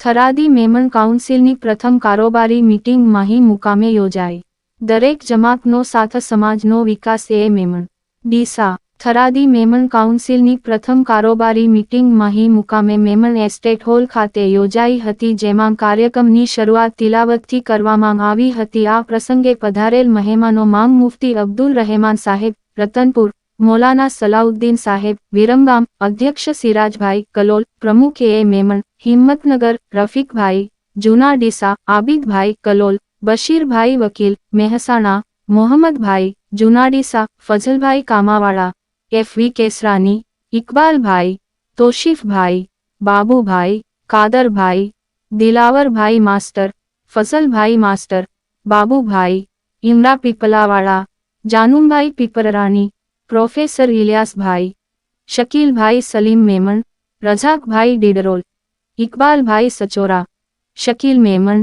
થરાદી મેમણ કાઉન્સિલની પ્રથમ કારોબારી મીટિંગ માહી મુકામે યોજાઈ. દરેક જમાતનો સાથ સમાજનો વિકાસ એ મેમણ. ડીસા, થરાદી મેમણ કાઉન્સિલની પ્રથમ કારોબારી મીટિંગ માહી મુકામે મેમણ એસ્ટેટ હોલ ખાતે યોજાઈ હતી જેમાં કાર્યક્રમની શરૂઆત તિલાવતથી કરવામાં આવી હતી. આ પ્રસંગે પધારેલ મહેમાનો માંગ મુફતી અબ્દુલ રહેમાન સાહેબ, રતનપુર, મૌલાના સલાઉદ્દીન સાહેબ, વિરમગામ અધ્યક્ષ સિરાજભાઈ કલોલ પ્રમુખ એ મેમણ હિંમતનગર, રફીકભાઈ જૂના ડીસા આબિદભાઈ, કલોલ, બશીરભાઈ વકીલ, મહેસાણા, મોહમ્મદભાઈ જૂના Deesa Fazalbhai કામાવાળા, F V Kesrani, Iqbalbhai, Toshifbhai, Babubhai, Kadarbhai, Dilavarbhai master, Fazalbhai master, Babubhai, Imra પીપલાવાળા જાનુમભાઈ પીપરરાની professor Iliyasbhai, Shakilbhai Salim Memon, Razakbhai Didrol Iqbalbhai Sachora, Shakil Memon,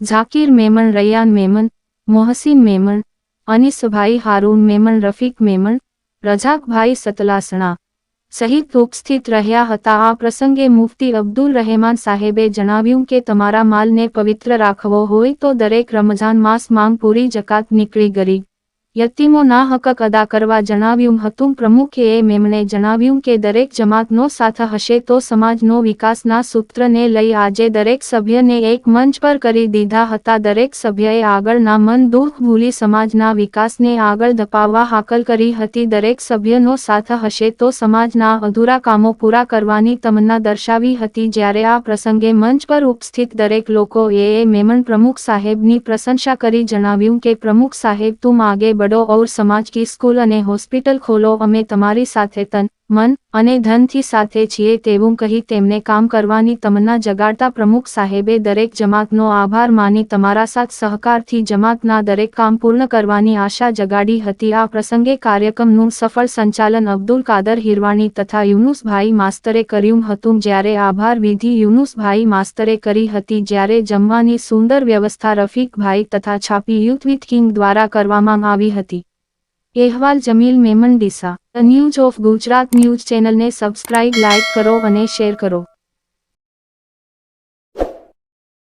Zakir Memon, Raiyan Memon, Mohsin Memon, Anisbhai Harun Memon, Rafiq Memon, Razakbhai Satlasana. સહિત ઉપસ્થિત રહ્યા હતા. આ પ્રસંગે મુફતી અબ્દુલ રહેમાન સાહેબે જણાવ્યું કે તમારા માલને પવિત્ર રાખવો હોય તો દરેક રમઝાન માસ માંગ પૂરી જકાત નીકળી ગરી. યતીમોના હકક અદા કરવા જણાવ્યું હતું. પ્રમુખે એ મેમણે જણાવ્યું કે દરેક જમાતનો સાથ હશે તો સમાજનો વિકાસના સૂત્રને લઈ આજે દરેક સભ્યને એક મંચ પર કરી દીધા હતા. દરેક સભ્યએ આગળના મન દુઃખ ભૂલી સમાજના વિકાસને આગળ ધપાવવા હાકલ કરી હતી. દરેક સભ્યનો સાથ હશે તો સમાજના અધૂરા કામો પૂરા કરવાની તમન્ના દર્શાવી હતી. જ્યારે આ પ્રસંગે મંચ પર ઉપસ્થિત દરેક લોકોએ મેમણ પ્રમુખ સાહેબની પ્રશંસા કરી જણાવ્યું કે, પ્રમુખ સાહેબ, તું આગે બડો ઔર સમાજ કી સ્કૂલ અને હોસ્પિટલ ખોલો અમે તમારી સાથે તન મન અને ધનથી સાથે છીએ તેવું કહી તેમને કામ કરવાની તમન્ના જગાડતા પ્રમુખ સાહેબે દરેક જમાતનો આભાર માની તમારા સાથ સહકારથી જમાતના દરેક કામ પૂર્ણ કરવાની આશા જગાડી હતી. આ પ્રસંગે કાર્યક્રમનું સફળ સંચાલન અબ્દુલ કાદર હિરવાણી તથા યુનુસભાઈ માસ્તરે કર્યું હતું. જ્યારે આભાર વિધિ યુનુસભાઈ માસ્તરે કરી હતી, જ્યારે જમવાની સુંદર વ્યવસ્થા રફીકભાઈ તથા છાપી યુથ વિથ કિંગ દ્વારા કરવામાં આવી હતી. અહેવાલ Jamil Memon Deesa. News of Gujarat news ચેનલને સબસ્ક્રાઇબ, લાઇક કરો અને શેર કરો.